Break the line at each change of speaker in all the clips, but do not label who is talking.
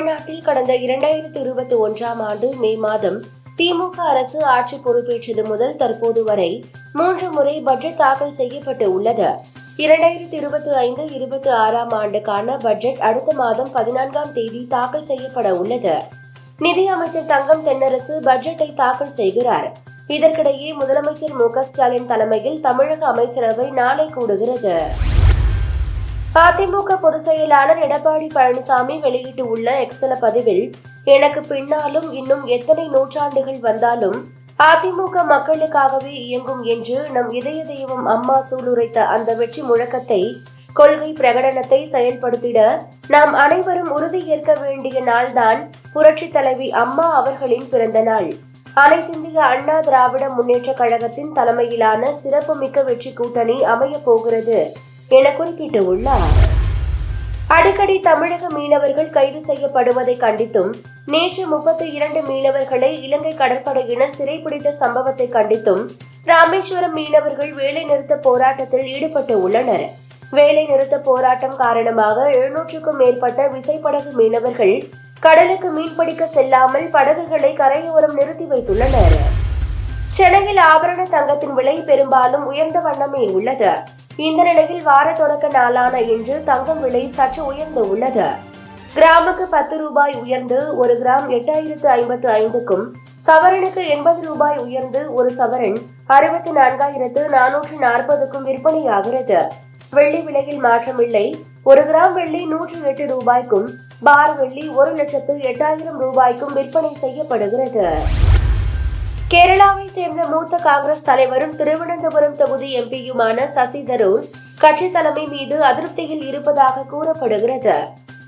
தமிழ்நாட்டில் கடந்த இரண்டாயிரத்தி இருபத்தி ஒன்றாம் ஆண்டு மே மாதம் திமுக அரசு ஆட்சி பொறுப்பேற்றது முதல் தற்போது வரை மூன்று முறை பட்ஜெட் தாக்கல் செய்யப்பட்டு உள்ளது. இரண்டாயிரத்தி இருபத்தி ஐந்து இருபத்தி ஆறாம் ஆண்டுக்கான பட்ஜெட் அடுத்த மாதம் பதினான்காம் தேதி தாக்கல் செய்யப்பட உள்ளது. நிதி அமைச்சர் தங்கம் தென்னரசு பட்ஜெட்டை தாக்கல் செய்கிறார். இதற்கிடையே முதலமைச்சர் மு ஸ்டாலின் தலைமையில் தமிழக அமைச்சரவை நாளை கூடுகிறது. அதிமுக பொதுச் செயலாளர் எடப்பாடி பழனிசாமி வெளியிட்டுள்ள எக்ஸ்தல பதிவில் எனக்கு பின்னாலும் இன்னும் எத்தனை நூற்றாண்டுகள் வந்தாலும் அதிமுக மக்களுக்காகவே இயங்கும் என்று நம் இதய தெய்வம் அம்மா சூளுரைத்த அந்த வெற்றி முழக்கத்தை கொள்கை பிரகடனத்தை செயல்படுத்திட நாம் அனைவரும் உறுதியேற்க வேண்டிய நாள்தான் புரட்சி தலைவி அம்மா அவர்களின் பிறந்த நாள். அனைத்திந்திய அண்ணா திராவிட முன்னேற்ற கழகத்தின் தலைமையிலான சிறப்புமிக்க வெற்றி கூட்டணி அமையப் போகிறது. என குறிப்பிட்டுள்ளார். அடிக்கடி தமிழக மீனவர்கள் கைது செய்யப்படுவதை கண்டித்தும் நேற்று முப்பத்தி இரண்டு மீனவர்களை இலங்கை கடற்படையினர் சிறைபிடித்த சம்பவத்தை கண்டித்தும் ராமேஸ்வரம் மீனவர்கள் வேலை நிறுத்த போராட்டத்தில் ஈடுபட்டு உள்ளனர். வேலை நிறுத்த போராட்டம் காரணமாக எழுநூற்றுக்கும் மேற்பட்ட விசைப்படகு மீனவர்கள் கடலுக்கு மீன்பிடிக்க செல்லாமல் படகுகளை கரையோரம் நிறுத்தி வைத்துள்ளனர். சென்னையில் ஆபரண தங்கத்தின் விலை பெரும்பாலும் உயர்ந்த வண்ணமே உள்ளது. இந்த நிலையில் வார தொடக்க நாளான இன்று தங்கம் விலை சற்று உயர்ந்து உள்ளது. கிராமுக்கு பத்து ரூபாய் உயர்ந்து ஒரு கிராம் எட்டாயிரத்து ஐம்பத்து ஐந்துக்கும் சவரனுக்கு எண்பது ரூபாய் உயர்ந்து ஒரு சவரன் அறுபத்தி நான்காயிரத்து நானூற்று நாற்பதுக்கும் விற்பனையாகிறது. வெள்ளி விலையில் மாற்றமில்லை. ஒரு கிராம் வெள்ளி நூற்று எட்டு ரூபாய்க்கும் பார் வெள்ளி ஒரு லட்சத்து எட்டாயிரம் ரூபாய்க்கும் விற்பனை செய்யப்படுகிறது. கேரளாவை சேர்ந்த மூத்த காங்கிரஸ் தலைவரும் திருவனந்தபுரம் தொகுதி எம்பியுமான சசி தரூர் கட்சி தலைமை மீது அதிருப்தியில் இருப்பதாக கூறப்படுகிறது.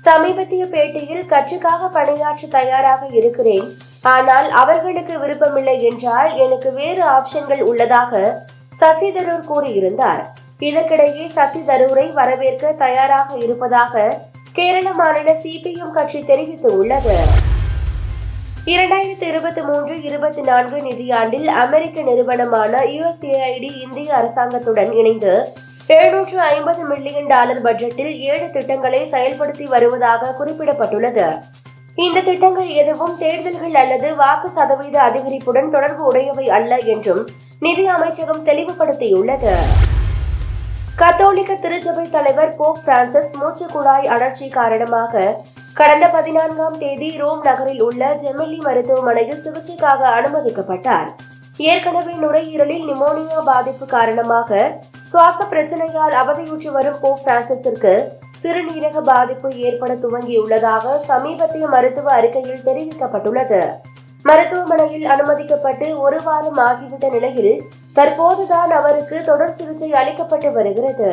சமீபத்திய பேட்டியில் கட்சிக்காக பணியாற்ற தயாராக இருக்கிறேன். ஆனால் அவர்களுக்கு விருப்பமில்லை என்றால் எனக்கு வேறு ஆப்ஷன்கள் உள்ளதாக சசி தரூர் கூறியிருந்தார். இதற்கிடையே சசி தரூரை வரவேற்க தயாராக இருப்பதாக கேரள மாநில சிபிஎம் கட்சி தெரிவித்துள்ளது. இரண்டாயிரத்தி இருபத்தி மூன்று இருபத்தி நான்கு நிதியாண்டில் அமெரிக்க நிறுவனமான யுஎஸ்ஏஐடி இந்திய அரசாங்கத்துடன் இணைந்து எழுநூற்று ஐம்பது மில்லியன் டாலர் பட்ஜெட்டில் ஏழு திட்டங்களை செயல்படுத்தி வருவதாக குறிப்பிடப்பட்டுள்ளது. இந்த திட்டங்கள் எதுவும் தேர்தல்கள் அல்லது வாக்கு சதவீத அதிகரிப்புடன் தொடர்பு உடையவை அல்ல என்றும் நிதி அமைச்சகம் தெளிவுபடுத்தியுள்ளது. கத்தோலிக்க திருச்சபை தலைவர் போப் பிரான்சிஸ் மூச்சு குழாய் அழற்சி காரணமாக கடந்த பதினான்காம் தேதி ரோம் நகரில் உள்ள ஜெமில்லி மருத்துவமனையில் சிகிச்சைக்காக அனுமதிக்கப்பட்டார். ஏற்கனவே நுரையீரலில் நிமோனியா பாதிப்பு காரணமாக சுவாச பிரச்சனையால் அவதியுற்று வரும் போப் பிரான்சிஸிற்கு சிறுநீரக பாதிப்பு ஏற்பட துவங்கியுள்ளதாக சமீபத்திய மருத்துவ அறிக்கையில் தெரிவிக்கப்பட்டுள்ளது. மருத்துவமனையில் அனுமதிக்கப்பட்டு ஒரு வாரம் ஆகிவிட்ட நிலையில் தற்போதுதான் அவருக்கு தொடர் சிகிச்சை அளிக்கப்பட்டு வருகிறது.